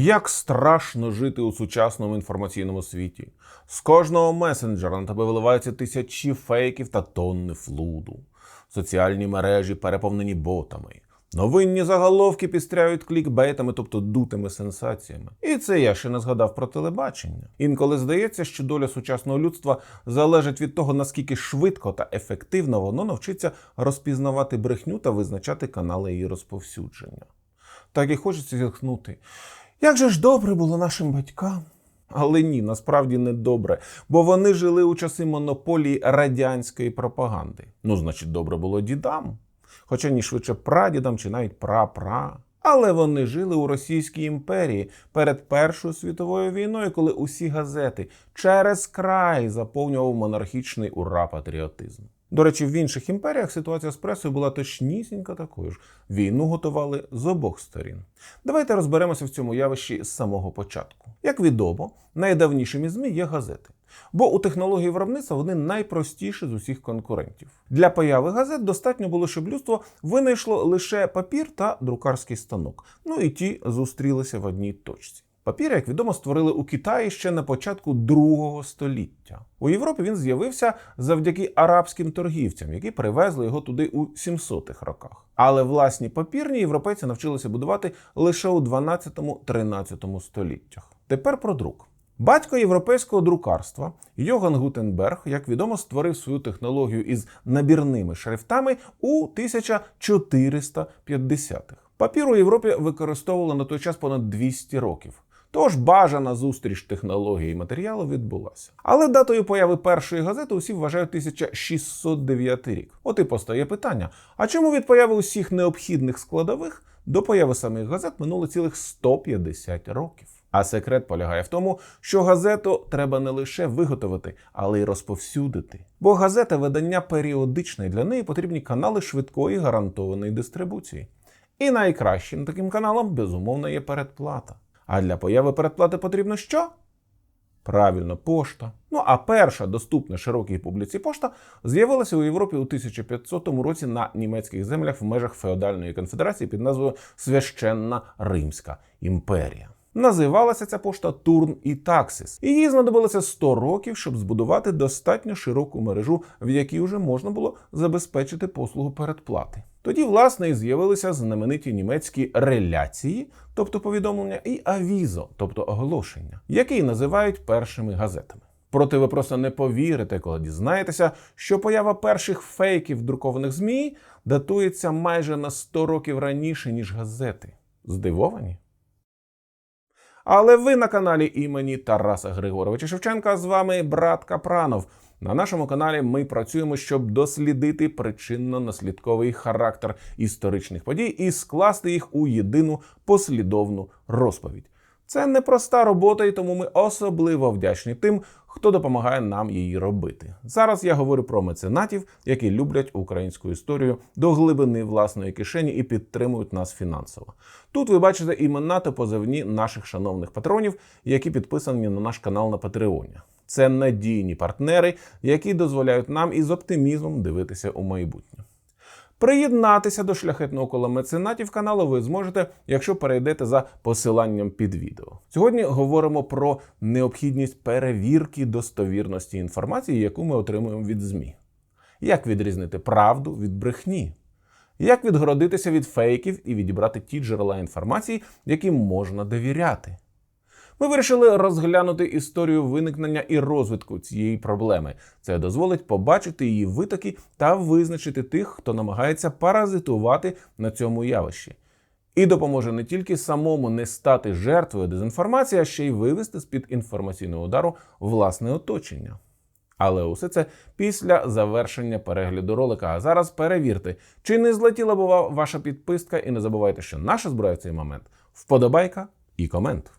Як страшно жити у сучасному інформаційному світі. З кожного месенджера на тебе виливаються тисячі фейків та тонни флуду. Соціальні мережі переповнені ботами. Новинні заголовки пістряють клікбейтами, тобто дутими сенсаціями. І це я ще не згадав про телебачення. Інколи здається, що доля сучасного людства залежить від того, наскільки швидко та ефективно воно навчиться розпізнавати брехню та визначати канали її розповсюдження. Так і хочеться зітхнути. Як же ж добре було нашим батькам? Але ні, насправді не добре, бо вони жили у часи монополії радянської пропаганди. Ну, значить, добре було дідам, хоча ні швидше прадідам чи навіть прапра. Але вони жили у Російській імперії перед Першою світовою війною, коли усі газети через край заповнював монархічний ура патріотизм. До речі, в інших імперіях ситуація з пресою була точнісінько такою ж. Війну готували з обох сторін. Давайте розберемося в цьому явищі з самого початку. Як відомо, найдавнішими ЗМІ є газети. Бо у технології виробництва вони найпростіші з усіх конкурентів. Для появи газет достатньо було, щоб людство винайшло лише папір та друкарський станок. Ну і ті зустрілися в одній точці. Папір, як відомо, створили у Китаї ще на початку другого століття. У Європі він з'явився завдяки арабським торгівцям, які привезли його туди у 700-х роках. Але власні папірні європейці навчилися будувати лише у 12-13 століттях. Тепер про друк. Батько європейського друкарства Йоган Гутенберг, як відомо, створив свою технологію із набірними шрифтами у 1450-х. Папір у Європі використовували на той час понад 200 років. Тож бажана зустріч технології і матеріалу відбулася. Але датою появи першої газети усі вважають 1609 рік. От і постає питання: а чому від появи усіх необхідних складових до появи самих газет минуло цілих 150 років? А секрет полягає в тому, що газету треба не лише виготовити, але й розповсюдити. Бо газета видання періодичне, і для неї потрібні канали швидкої гарантованої дистрибуції. І найкращим таким каналом, безумовно, є передплата. А для появи передплати потрібно що? Правильно, пошта. Ну а перша доступна широкій публіці пошта з'явилася у Європі у 1500 році на німецьких землях в межах феодальної конфедерації під назвою Священна Римська імперія. Називалася ця пошта Турн і Таксис. І їй знадобилося 100 років, щоб збудувати достатньо широку мережу, в якій вже можна було забезпечити послугу передплати. Тоді, власне, і з'явилися знамениті німецькі реляції, тобто повідомлення, і авізо, тобто оголошення, які називають першими газетами. Проте ви просто не повірите, коли дізнаєтеся, що поява перших фейків друкованих ЗМІ датується майже на 100 років раніше, ніж газети. Здивовані? Але ви на каналі імені Тараса Григоровича Шевченка. З вами брат Капранов. На нашому каналі ми працюємо, щоб дослідити причинно-наслідковий характер історичних подій і скласти їх у єдину послідовну розповідь. Це непроста робота, і тому ми особливо вдячні тим, хто допомагає нам її робити. Зараз я говорю про меценатів, які люблять українську історію до глибини власної кишені і підтримують нас фінансово. Тут ви бачите імена та позивні наших шановних патронів, які підписані на наш канал на Патреоні. Це надійні партнери, які дозволяють нам із оптимізмом дивитися у майбутнє. Приєднатися до шляхетного кола меценатів каналу ви зможете, якщо перейдете за посиланням під відео. Сьогодні говоримо про необхідність перевірки достовірності інформації, яку ми отримуємо від ЗМІ. Як відрізнити правду від брехні? Як відгородитися від фейків і відібрати ті джерела інформації, яким можна довіряти? Ми вирішили розглянути історію виникнення і розвитку цієї проблеми. Це дозволить побачити її витоки та визначити тих, хто намагається паразитувати на цьому явищі. І допоможе не тільки самому не стати жертвою дезінформації, а ще й вивести з-під інформаційного удару власне оточення. Але усе це після завершення перегляду ролика. А зараз перевірте, чи не злетіла бува ваша підписка, і не забувайте, що наша зброя в цей момент вподобайка і комент.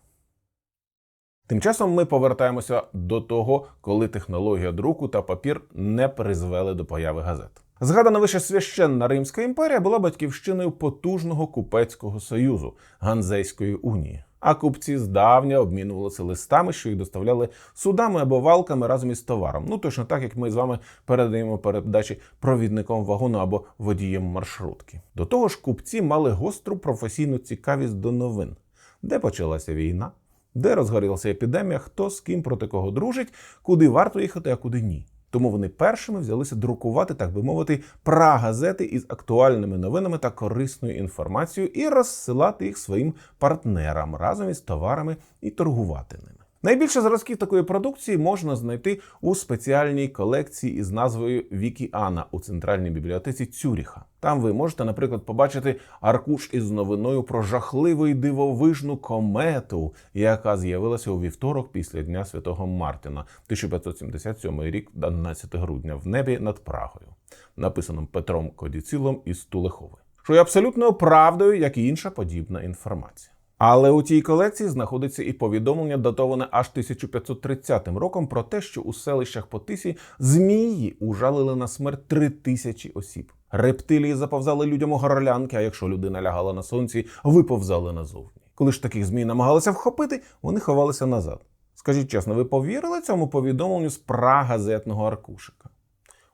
Тим часом ми повертаємося до того, коли технологія друку та папір не призвели до появи газет. Згадана вище священна Римська імперія була батьківщиною потужного купецького союзу Ганзейської унії. А купці здавня обмінувалися листами, що їх доставляли судами або валками разом із товаром. Ну точно так, як ми з вами передаємо передачі провідником вагону або водієм маршрутки. До того ж, купці мали гостру професійну цікавість до новин. де почалася війна, де розгорілася епідемія, хто з ким проти кого дружить, куди варто їхати, а куди ні. Тому вони першими взялися друкувати, так би мовити, прагазети із актуальними новинами та корисною інформацією і розсилати їх своїм партнерам разом із товарами і торгувати ними. Найбільше зразків такої продукції можна знайти у спеціальній колекції із назвою Вікіана у центральній бібліотеці Цюріха. Там ви можете, наприклад, побачити аркуш із новиною про жахливу і дивовижну комету, яка з'явилася у вівторок після Дня Святого Мартина, 1577 рік, 11 грудня, в небі над Прагою, написаним Петром Кодіцилом із Тулехови, що є абсолютною правдою, як і інша подібна інформація. Але у тій колекції знаходиться і повідомлення, датоване аж 1530 роком, про те, що у селищах по тисі змії ужалили на смерть три тисячі осіб. Рептилії заповзали людям у горлянки, а якщо людина лягала на сонці, виповзали назовні. Коли ж таких змій намагалися вхопити, вони ховалися назад. Скажіть чесно, ви повірили цьому повідомленню з прагазетного аркушика?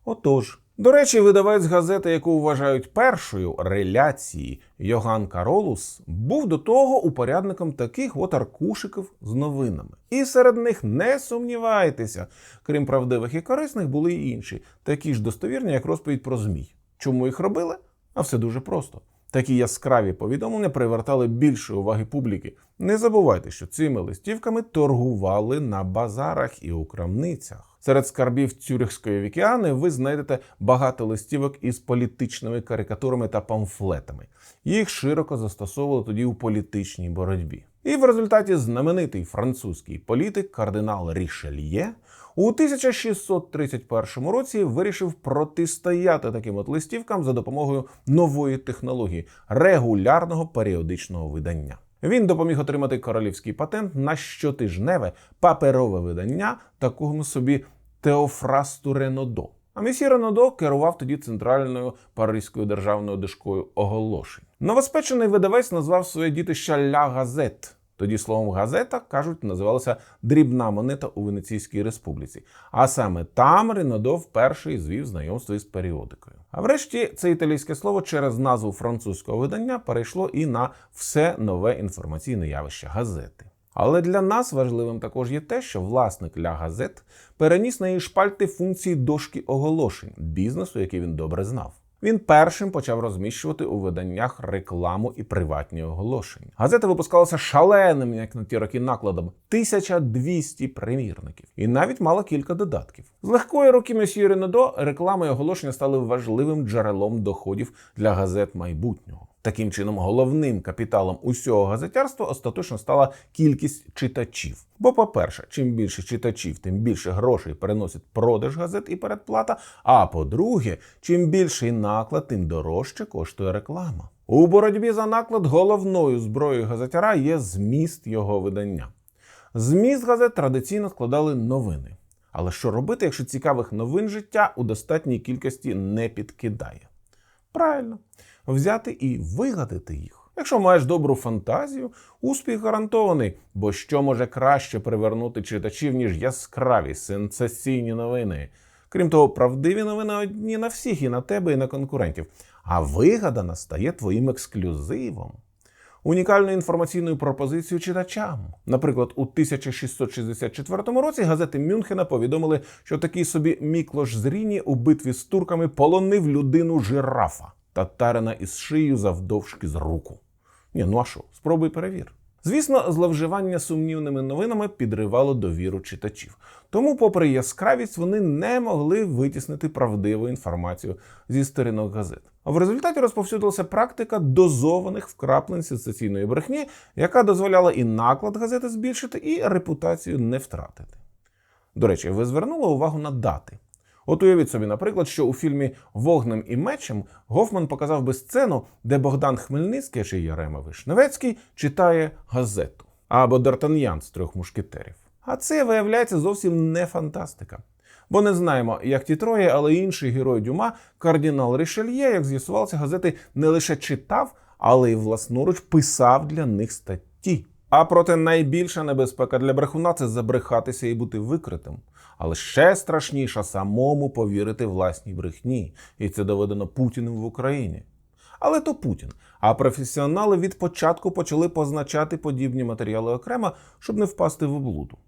Отож. До речі, видавець газети, яку вважають першою реляції Йоган Каролус, був до того упорядником таких от аркушиків з новинами. І серед них не сумнівайтеся, крім правдивих і корисних, були й інші, такі ж достовірні, як розповідь про змій. Чому їх робили? А все дуже просто. Такі яскраві повідомлення привертали більше уваги публіки. Не забувайте, що цими листівками торгували на базарах і у крамницях. Серед скарбів Цюрихської вікіани ви знайдете багато листівок із політичними карикатурами та памфлетами. Їх широко застосовували тоді у політичній боротьбі. І в результаті знаменитий французький політик кардинал Рішельє у 1631 році вирішив протистояти таким от листівкам за допомогою нової технології регулярного періодичного видання. Він допоміг отримати королівський патент на щотижневе паперове видання такого собі Теофрасту Ренодо. А місі Ренодо керував тоді центральною паризькою державною дишкою оголошень. Новоспечений видавець назвав своє дітище Ля Газет. Тоді словом газета кажуть, називалася дрібна монета у Венеційській республіці. А саме там Ренодо вперше звів знайомство із періодикою. А врешті це італійське слово через назву французького видання перейшло і на все нове інформаційне явище газети. Але для нас важливим також є те, що власник Ля Газет переніс на її шпальти функції дошки оголошень бізнесу, який він добре знав. Він першим почав розміщувати у виданнях рекламу і приватні оголошення. Газета випускалася шаленим, як на ті роки, накладом 1200 примірників, і навіть мала кілька додатків. З легкої руки месьє Ренедо реклама і оголошення стали важливим джерелом доходів для газет майбутнього. Таким чином, головним капіталом усього газетярства остаточно стала кількість читачів. Бо, по-перше, чим більше читачів, тим більше грошей переносить продаж газет і передплата. А по-друге, чим більший наклад, тим дорожче коштує реклама. У боротьбі за наклад головною зброєю газетяра є зміст його видання. Зміст газет традиційно складали новини. Але що робити, якщо цікавих новин життя у достатній кількості не підкидає? Правильно, взяти і вигадати їх. Якщо маєш добру фантазію, успіх гарантований, бо що може краще привернути читачів, ніж яскраві сенсаційні новини. Крім того, правдиві новини одні на всіх, і на тебе, і на конкурентів. А вигадана стає твоїм ексклюзивом. Унікальною інформаційною пропозицією читачам. Наприклад, у 1664 році газети Мюнхена повідомили, що такий собі Міклош Зріні у битві з турками полонив людину жирафа, татарина із шиєю завдовжки з руку. Ні, ну а що, спробуй перевір. Звісно, зловживання сумнівними новинами підривало довіру читачів. Тому, попри яскравість, вони не могли витіснити правдиву інформацію зі сторінок газет. А в результаті розповсюдилася практика дозованих вкраплень сенсаційної брехні, яка дозволяла і наклад газети збільшити, і репутацію не втратити. До речі, ви звернули увагу на дати. От уявіть собі, наприклад, що у фільмі Вогнем і мечем Гофман показав би сцену, де Богдан Хмельницький чи Ярема Вишневецький читає газету або Д'Артаньян з трьох мушкетерів. А це виявляється зовсім не фантастика. Бо не знаємо, як ті троє, але інший герой Дюма, кардинал Рішельє, як з'ясувалося, газети не лише читав, але й власноруч писав для них статті. А проте найбільша небезпека для брехуна це забрехатися і бути викритим. Але ще страшніше самому повірити власній брехні, і це доведено Путіним в Україні. Але то Путін. А професіонали від початку почали позначати подібні матеріали окремо, щоб не впасти в облуду.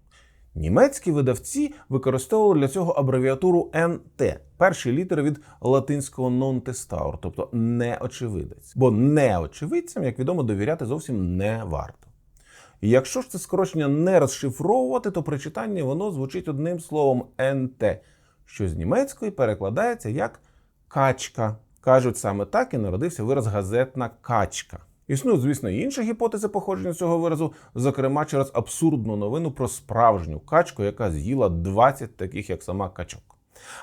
Німецькі видавці використовували для цього абревіатуру НТ, перші літери від латинського non testaur, тобто неочевидець. Бо неочевидцям, як відомо, довіряти зовсім не варто. І якщо ж це скорочення не розшифровувати, то при читанні воно звучить одним словом НТ, що з німецької перекладається як качка. Кажуть, саме так і народився вираз газетна качка. Існують, звісно, інші гіпотези походження цього виразу, зокрема через абсурдну новину про справжню качку, яка з'їла 20 таких, як сама качок.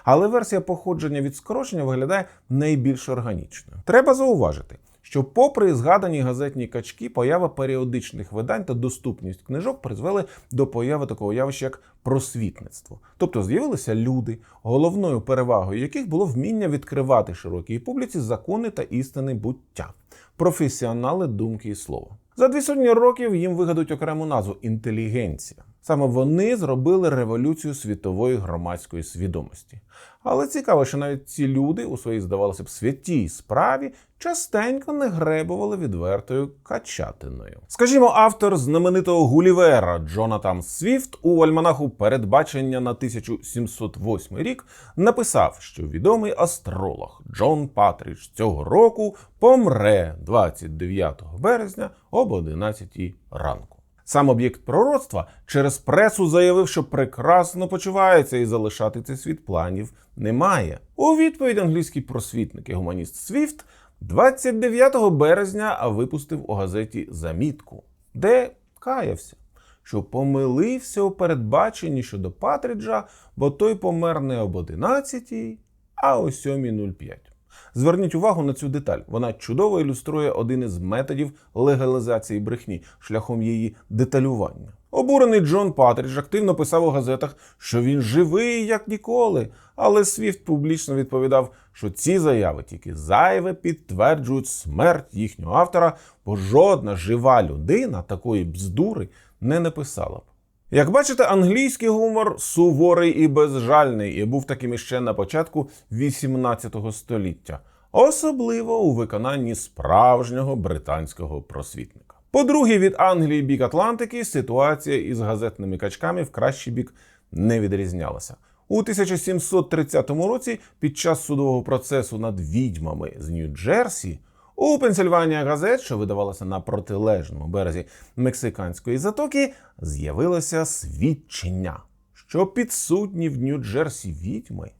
Але версія походження від скорочення виглядає найбільш органічною. Треба зауважити, що, попри згадані газетні качки, поява періодичних видань та доступність книжок призвели до появи такого явища, як просвітництво. Тобто з'явилися люди, головною перевагою яких було вміння відкривати широкій публіці закони та істини буття, професіонали думки і слова. За дві сотні років їм вигадують окрему назву інтелігенція. Саме вони зробили революцію світової громадської свідомості. Але цікаво, що навіть ці люди у своїй, здавалося б, святій справі частенько не гребували відвертою качатиною. Скажімо, автор знаменитого Гулівера Джонатан Свіфт у альманаху передбачення на 1708 рік написав, що відомий астролог Джон Патріч цього року помре 29 березня об 11 ранку. Сам об'єкт пророцтва через пресу заявив, що прекрасно почувається і залишати цей світ планів немає. У відповідь англійський просвітник і гуманіст Свіфт 29 березня випустив у газеті замітку, де каявся, що помилився у передбаченні щодо Патріджа, бо той помер не об 11, а о 7.05. Зверніть увагу на цю деталь. Вона чудово ілюструє один із методів легалізації брехні шляхом її деталювання. Обурений Джон Патрідж активно писав у газетах, що він живий як ніколи. Але Свіфт публічно відповідав, що ці заяви тільки зайве підтверджують смерть їхнього автора, бо жодна жива людина такої бздури не написала б. Як бачите, англійський гумор суворий і безжальний, і був таким іще на початку 18 століття, особливо у виконанні справжнього британського просвітника. По-друге, від Англії бік Атлантики ситуація із газетними качками в кращий бік не відрізнялася. У 1730 році, під час судового процесу над відьмами з Нью-Джерсі, у Пенсильванія газет, що видавалася на протилежному березі мексиканської затоки, з'явилося свідчення, що підсудні в Нью-Джерсі відьми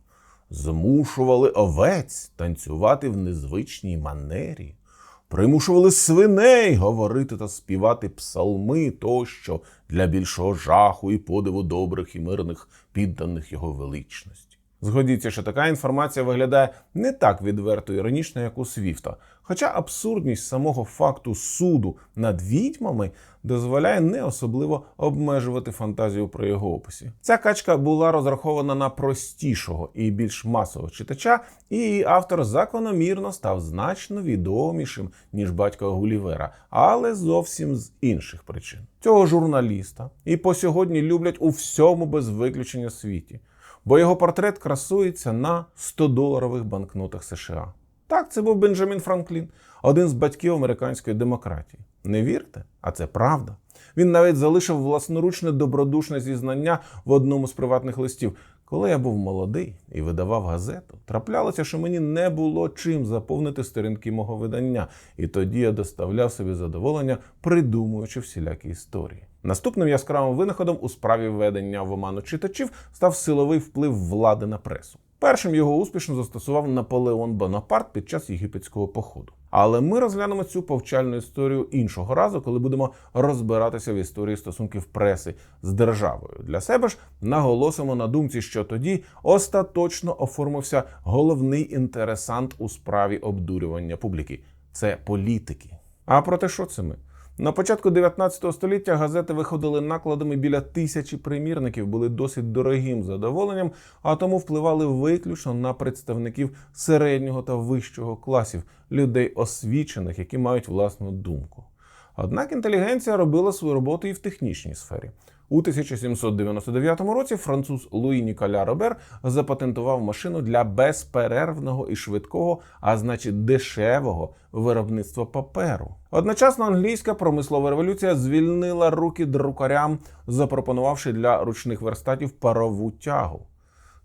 змушували овець танцювати в незвичній манері, примушували свиней говорити та співати псалми тощо для більшого жаху і подиву добрих і мирних підданих його величності. Згодіться, що така інформація виглядає не так відверто іронічно, як у Свіфта. Хоча абсурдність самого факту суду над відьмами дозволяє не особливо обмежувати фантазію про його описі. Ця качка була розрахована на простішого і більш масового читача, і її автор закономірно став значно відомішим, ніж батько Гулівера, але зовсім з інших причин. Цього журналіста і по сьогодні люблять у всьому без виключення світі бо його портрет красується на 100-доларових банкнотах США. Так, це був Бенджамін Франклін, один з батьків американської демократії. Не вірте? А це правда. Він навіть залишив власноручне добродушне зізнання в одному з приватних листів. Коли я був молодий і видавав газету, траплялося, що мені не було чим заповнити сторінки мого видання, і тоді я доставляв собі задоволення, придумуючи всілякі історії. Наступним яскравим винаходом у справі введення в оману читачів став силовий вплив влади на пресу. Першим його успішно застосував Наполеон Бонапарт під час єгипетського походу. Але ми розглянемо цю повчальну історію іншого разу, коли будемо розбиратися в історії стосунків преси з державою. Для себе ж наголосимо на думці, що тоді остаточно оформився головний інтересант у справі обдурювання публіки це політики. А проте що це ми? На початку 19 століття газети виходили накладами біля тисячі примірників, були досить дорогим задоволенням, а тому впливали виключно на представників середнього та вищого класів, людей освічених, які мають власну думку. Однак інтелігенція робила свою роботу і в технічній сфері. У 1799 році француз Луї Ніколя Робер запатентував машину для безперервного і швидкого, а значить дешевого виробництва паперу. Одночасно англійська промислова революція звільнила руки друкарям, запропонувавши для ручних верстатів парову тягу.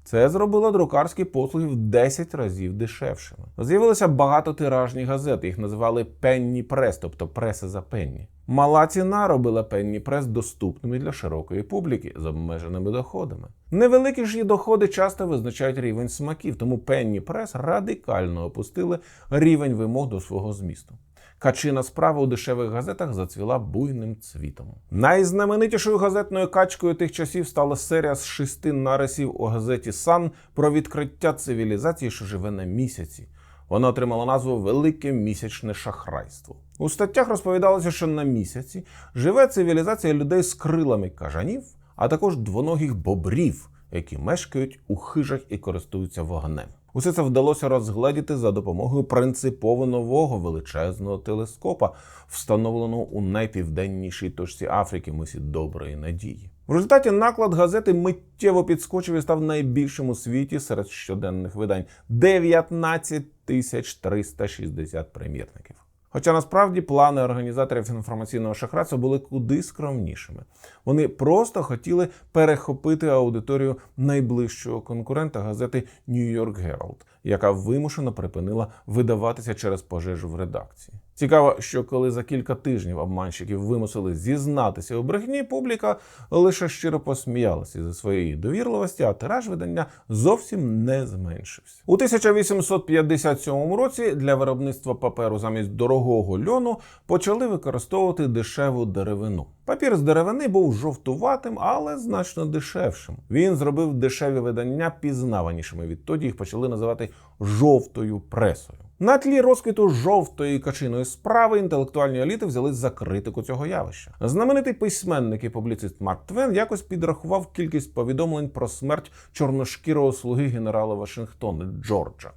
Це зробило друкарські послуги в 10 разів дешевшими. З'явилися багатотиражні газети, їх називали пенні прес, тобто преси за пенні. Мала ціна робила пенні прес доступними для широкої публіки з обмеженими доходами. Невеликі ж її доходи часто визначають рівень смаків, тому пенні прес радикально опустили рівень вимог до свого змісту. Качина справа у дешевих газетах зацвіла буйним цвітом. Найзнаменитішою газетною качкою тих часів стала серія з шести нарисів у газеті Сан про відкриття цивілізації, що живе на місяці. Вона отримала назву Велике місячне шахрайство. У статтях розповідалося, що на місяці живе цивілізація людей з крилами кажанів, а також двоногих бобрів, які мешкають у хижах і користуються вогнем. Усе це вдалося розгледіти за допомогою принципово нового величезного телескопа, встановленого у найпівденнішій точці Африки мисі Доброї Надії. В результаті наклад газети миттєво підскочив і став найбільшим у світі серед щоденних видань 19 тисяч 360 примірників. Хоча насправді плани організаторів інформаційного шахрайства були куди скромнішими. Вони просто хотіли перехопити аудиторію найближчого конкурента газети New York Herald, яка вимушено припинила видаватися через пожежу в редакції. Цікаво, що коли за кілька тижнів обманщиків вимусили зізнатися у брехні, публіка лише щиро посміялася зі своєї довірливості, а тираж видання зовсім не зменшився. У 1857 році для виробництва паперу замість дорогого льону почали використовувати дешеву деревину. Папір з деревини був жовтуватим, але значно дешевшим. Він зробив дешеві видання пізнаванішими. Відтоді їх почали називати жовтою пресою. На тлі розквіту жовтої качиної справи інтелектуальні еліти взялись за критику цього явища. Знаменитий письменник і публіцист Марк Твен якось підрахував кількість повідомлень про смерть чорношкірого слуги генерала Вашингтона Джорджа.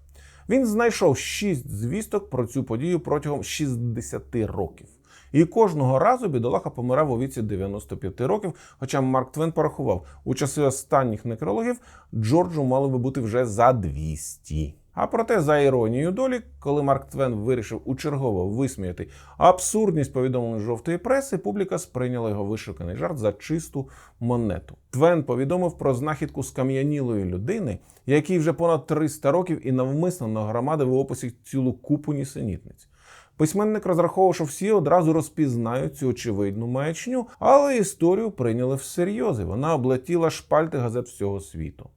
Він знайшов шість звісток про цю подію протягом 60 років. І кожного разу бідолаха помирав у віці 95 років. Хоча Марк Твен порахував, у часи останніх некрологів Джорджу мало би бути вже за 200. А проте, за іронією долі, коли Марк Твен вирішив учергово висміяти абсурдність повідомлень жовтої преси, публіка сприйняла його вишуканий жарт за чисту монету. Твен повідомив про знахідку скам'янілої людини, який вже понад 300 років і навмисно нагромадив у описі цілу купу нісенітниць. Письменник розраховував, що всі одразу розпізнають цю очевидну маячню, але історію прийняли всерйоз. і Вона облетіла шпальти газет всього світу.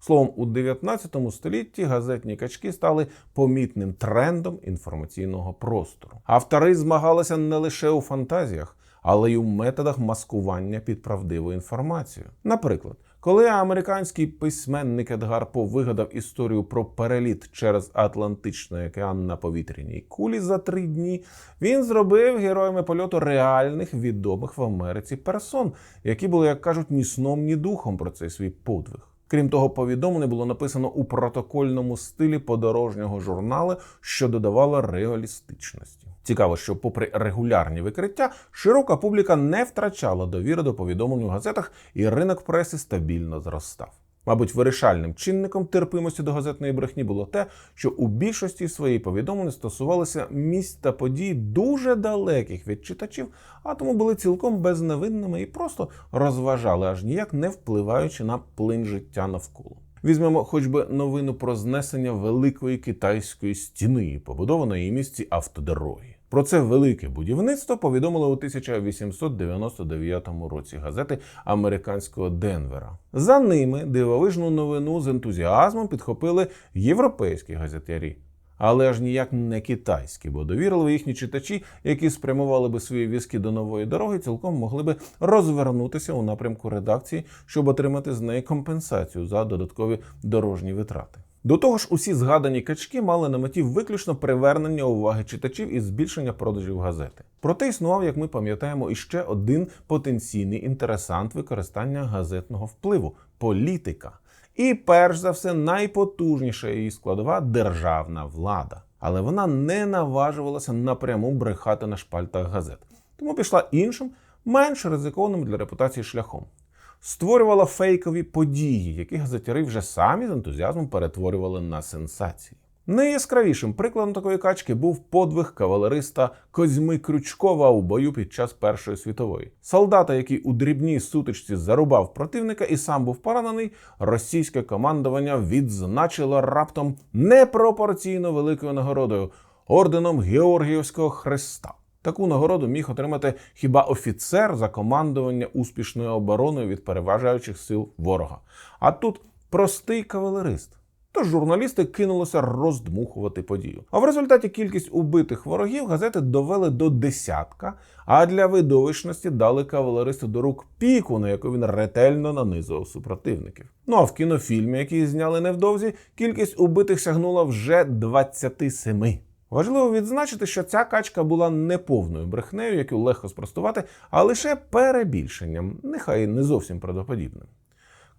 Словом, у 19 столітті газетні качки стали помітним трендом інформаційного простору. Автори змагалися не лише у фантазіях, але й у методах маскування під правдиву інформацію. Наприклад, коли американський письменник Едгар По вигадав історію про переліт через Атлантичний океан на повітряній кулі за три дні, він зробив героями польоту реальних відомих в Америці персон, які були, як кажуть, ні сном, ні духом про цей свій подвиг. Крім того, повідомлення було написано у протокольному стилі подорожнього журналу, що додавало реалістичності. Цікаво, що, попри регулярні викриття, широка публіка не втрачала довіри до повідомлень у газетах, і ринок преси стабільно зростав. Мабуть, вирішальним чинником терпимості до газетної брехні було те, що у більшості своїх повідомлень стосувалися місць та подій дуже далеких від читачів, а тому були цілком безневинними і просто розважали, аж ніяк не впливаючи на плин життя навколо. Візьмемо хоч би новину про знесення великої китайської стіни, побудованої місці автодороги. Про це велике будівництво повідомили у 1899 році газети американського Денвера. За ними дивовижну новину з ентузіазмом підхопили європейські газетярі. Але аж ніяк не китайські, бо довірливі їхні читачі, які спрямували би свої візки до нової дороги, цілком могли би розвернутися у напрямку редакції, щоб отримати з неї компенсацію за додаткові дорожні витрати. До того ж, усі згадані качки мали на меті виключно привернення уваги читачів і збільшення продажів газети. Проте існував, як ми пам'ятаємо, іще один потенційний інтересант використання газетного впливу політика. І перш за все, найпотужніша її складова державна влада. Але вона не наважувалася напряму брехати на шпальтах газет. тому пішла іншим, менш ризикованим для репутації шляхом. Створювала фейкові події, які газетяри вже самі з ентузіазмом перетворювали на сенсації. Найяскравішим прикладом такої качки був подвиг кавалериста Козьми Крючкова у бою під час Першої світової. Солдата, який у дрібній сутичці зарубав противника і сам був поранений, російське командування відзначило раптом непропорційно великою нагородою орденом Георгіївського Христа. Таку нагороду міг отримати хіба офіцер за командування успішною обороною від переважаючих сил ворога. А тут простий кавалерист. Тож журналісти кинулися роздмухувати подію. А в результаті кількість убитих ворогів газети довели до десятка, а для видовищності дали кавалеристу до рук піку, на яку він ретельно нанизував супротивників. Ну а в кінофільмі, який зняли невдовзі, кількість убитих сягнула вже 27. Важливо відзначити, що ця качка була не повною брехнею, яку легко спростувати, а лише перебільшенням, нехай не зовсім правдоподібним.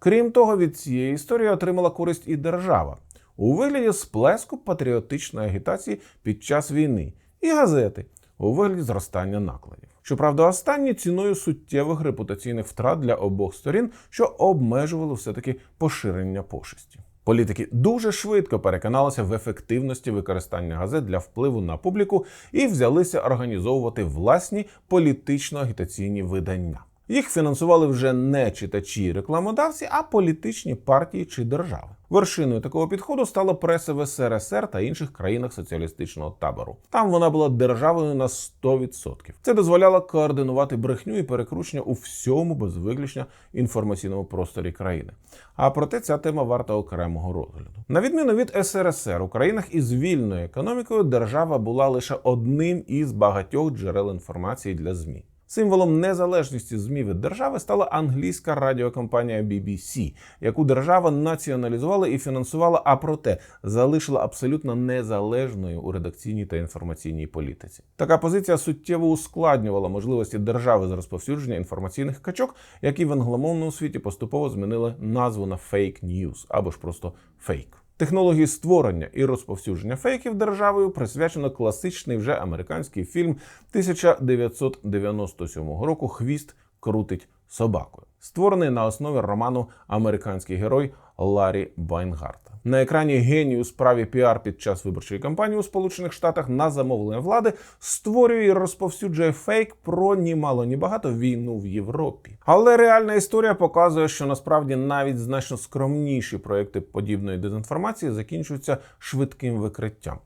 Крім того, від цієї історії отримала користь і держава у вигляді сплеску патріотичної агітації під час війни і газети у вигляді зростання накладів. Щоправда, останні ціною суттєвих репутаційних втрат для обох сторін, що обмежувало все-таки поширення пошесті. Політики дуже швидко переконалися в ефективності використання газет для впливу на публіку і взялися організовувати власні політично-агітаційні видання. Їх фінансували вже не читачі рекламодавці, а політичні партії чи держави. Вершиною такого підходу стала преса в СРСР та інших країнах соціалістичного табору. Там вона була державою на 100%. Це дозволяло координувати брехню і перекручення у всьому без виключення інформаційному просторі країни. А проте ця тема варта окремого розгляду. На відміну від СРСР, у країнах із вільною економікою держава була лише одним із багатьох джерел інформації для ЗМІ. Символом незалежності ЗМІ від держави стала англійська радіокомпанія BBC, яку держава націоналізувала і фінансувала, а проте залишила абсолютно незалежною у редакційній та інформаційній політиці. Така позиція суттєво ускладнювала можливості держави з розповсюдження інформаційних качок, які в англомовному світі поступово змінили назву на фейк news або ж просто фейк. Технології створення і розповсюдження фейків державою присвячено класичний вже американський фільм 1997 року. Хвіст крутить собакою, створений на основі роману Американський герой Ларі Байнгарта. На екрані геній у справі піар під час виборчої кампанії у Сполучених Штатах на замовлення влади створює і розповсюджує фейк про ні мало ні багато війну в Європі. Але реальна історія показує, що насправді навіть значно скромніші проекти подібної дезінформації закінчуються швидким викриттям.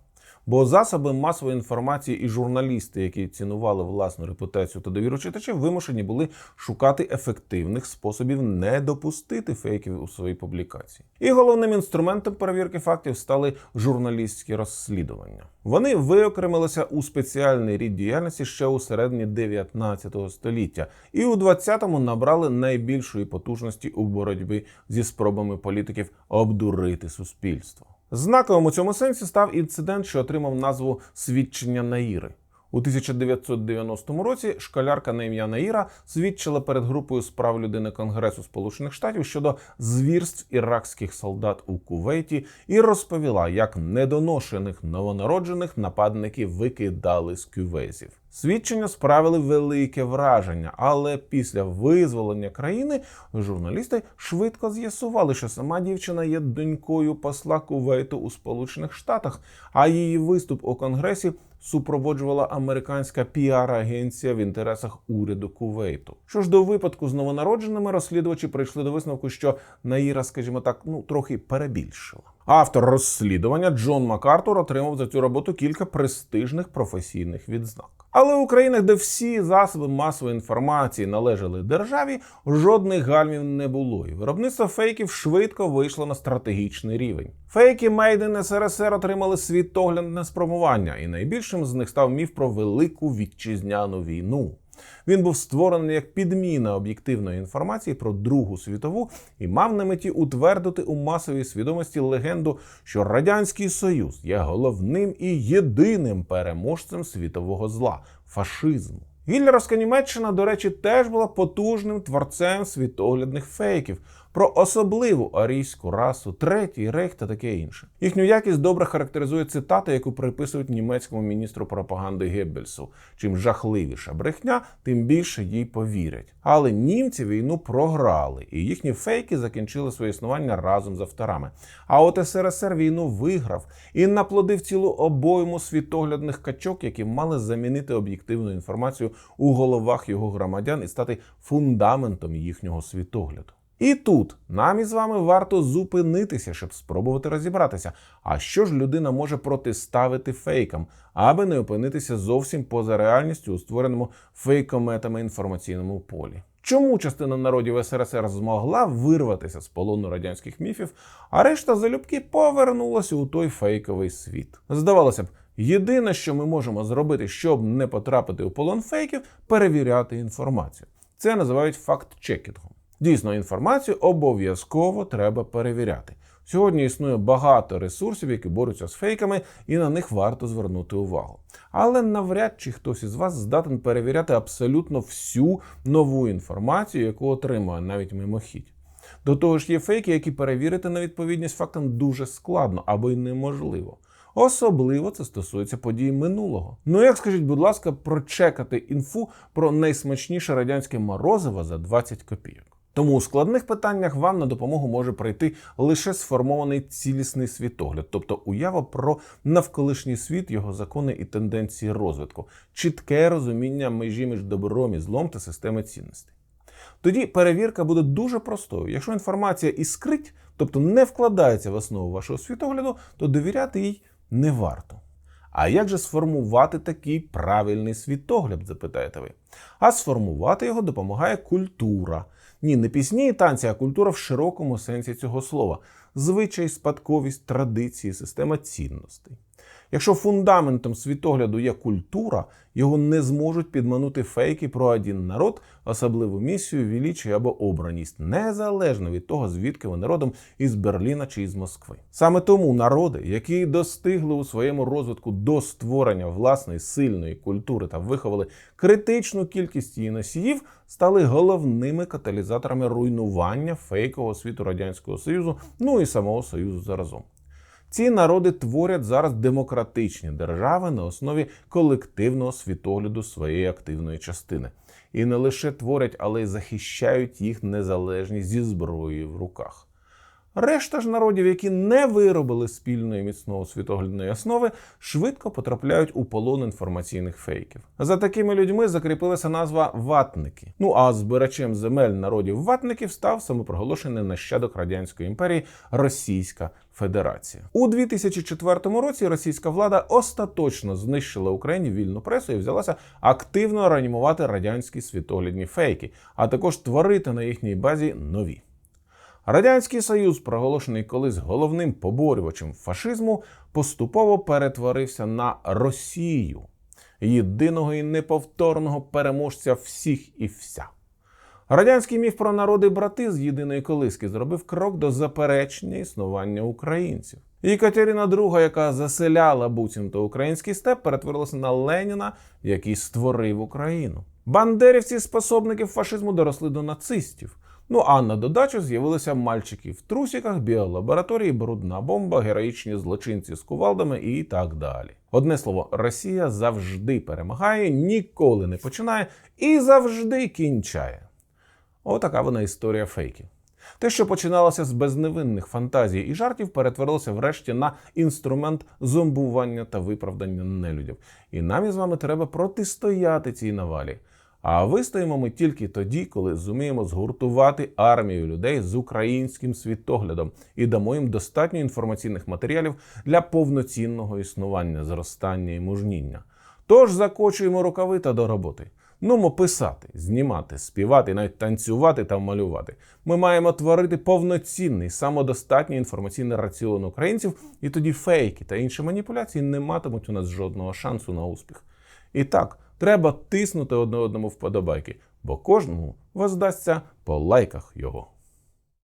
Бо засоби масової інформації і журналісти, які цінували власну репутацію та довіру читачів, вимушені були шукати ефективних способів не допустити фейків у своїй публікації. І головним інструментом перевірки фактів стали журналістські розслідування. Вони виокремилися у спеціальний рід діяльності ще у середині 19 століття, і у 20-му набрали найбільшої потужності у боротьбі зі спробами політиків обдурити суспільство. Знаковим у цьому сенсі став інцидент, що отримав назву свідчення Наїри. У 1990 році школярка на ім'я Наїра свідчила перед групою справ людини Конгресу Сполучених Штатів щодо звірств іракських солдат у Кувейті і розповіла, як недоношених новонароджених нападників викидали з кювезів. Свідчення справили велике враження, але після визволення країни журналісти швидко з'ясували, що сама дівчина є донькою посла Кувейту у Сполучених Штатах, а її виступ у конгресі супроводжувала американська піар-агенція в інтересах уряду Кувейту. Що ж до випадку з новонародженими, розслідувачі прийшли до висновку, що Наїра, скажімо так, ну трохи перебільшила. Автор розслідування Джон Макартур отримав за цю роботу кілька престижних професійних відзнак. Але в Українах, де всі засоби масової інформації належали державі, жодних гальмів не було, і виробництво фейків швидко вийшло на стратегічний рівень. Фейки Мейден СРСР отримали світоглядне спромування, і найбільшим з них став міф про велику вітчизняну війну. Він був створений як підміна об'єктивної інформації про Другу світову і мав на меті утвердити у масовій свідомості легенду, що Радянський Союз є головним і єдиним переможцем світового зла фашизму. Гітлерівська Німеччина, до речі, теж була потужним творцем світоглядних фейків. Про особливу арійську расу, третій рейх та таке інше. Їхню якість добре характеризує цитата, яку приписують німецькому міністру пропаганди Геббельсу. Чим жахливіша брехня, тим більше їй повірять. Але німці війну програли, і їхні фейки закінчили своє існування разом з авторами. А от СРСР війну виграв і наплодив цілу обойму світоглядних качок, які мали замінити об'єктивну інформацію у головах його громадян і стати фундаментом їхнього світогляду. І тут нам із вами варто зупинитися, щоб спробувати розібратися. А що ж людина може протиставити фейкам, аби не опинитися зовсім поза реальністю у створеному фейкометами інформаційному полі? Чому частина народів СРСР змогла вирватися з полону радянських міфів, а решта залюбки повернулася у той фейковий світ? Здавалося б, єдине, що ми можемо зробити, щоб не потрапити у полон фейків, перевіряти інформацію. Це називають факт-чекінгом. Дійсно, інформацію обов'язково треба перевіряти. Сьогодні існує багато ресурсів, які борються з фейками, і на них варто звернути увагу. Але навряд чи хтось із вас здатен перевіряти абсолютно всю нову інформацію, яку отримує навіть мимохідь. До того ж, є фейки, які перевірити на відповідність фактам дуже складно або й неможливо. Особливо це стосується подій минулого. Ну як скажіть, будь ласка, прочекати інфу про найсмачніше радянське морозиво за 20 копійок. Тому у складних питаннях вам на допомогу може прийти лише сформований цілісний світогляд, тобто уява про навколишній світ, його закони і тенденції розвитку, чітке розуміння межі між добром і злом та системи цінностей. Тоді перевірка буде дуже простою. Якщо інформація іскрить, тобто не вкладається в основу вашого світогляду, то довіряти їй не варто. А як же сформувати такий правильний світогляд, запитаєте ви? А сформувати його допомагає культура. Ні, не пісні і танці, а культура в широкому сенсі цього слова. Звичай, спадковість, традиції, система цінностей. Якщо фундаментом світогляду є культура, його не зможуть підманути фейки про один народ, особливу місію, величі або обраність, незалежно від того, звідки вони родом із Берліна чи із Москви. Саме тому народи, які достигли у своєму розвитку до створення власної сильної культури та виховали критичну кількість її носіїв, стали головними каталізаторами руйнування фейкового світу радянського союзу, ну і самого союзу заразом. Ці народи творять зараз демократичні держави на основі колективного світогляду своєї активної частини. І не лише творять, але й захищають їх незалежність зі зброєю в руках. Решта ж народів, які не виробили спільної міцного світоглядної основи, швидко потрапляють у полон інформаційних фейків. За такими людьми закріпилася назва ватники. Ну а збирачем земель народів ватників став самопроголошений нащадок радянської імперії Російська Федерація. У 2004 році російська влада остаточно знищила Україні вільну пресу і взялася активно реанімувати радянські світоглядні фейки, а також творити на їхній базі нові. Радянський Союз, проголошений колись головним поборювачем фашизму, поступово перетворився на Росію, єдиного і неповторного переможця всіх і вся. Радянський міф про народи брати з єдиної колиски зробив крок до заперечення існування українців. І Катерина II, яка заселяла буцімто український степ, перетворилася на Леніна, який створив Україну. Бандерівці, способники фашизму, доросли до нацистів. Ну а на додачу з'явилися мальчики в трусіках, біолабораторії, брудна бомба, героїчні злочинці з кувалдами і так далі. Одне слово, Росія завжди перемагає, ніколи не починає і завжди кінчає. Отака вона історія фейків. Те, що починалося з безневинних фантазій і жартів, перетворилося врешті на інструмент зомбування та виправдання нелюдів. І нам із вами треба протистояти цій навалі. А вистоїмо ми тільки тоді, коли зуміємо згуртувати армію людей з українським світоглядом і дамо їм достатньо інформаційних матеріалів для повноцінного існування, зростання і мужніння. Тож закочуємо рукави та до роботи. Нумо писати, знімати, співати, навіть танцювати та малювати. Ми маємо творити повноцінний, самодостатній інформаційний раціон українців, і тоді фейки та інші маніпуляції не матимуть у нас жодного шансу на успіх. І так, треба тиснути одне одному вподобайки, бо кожному воздасться по лайках його.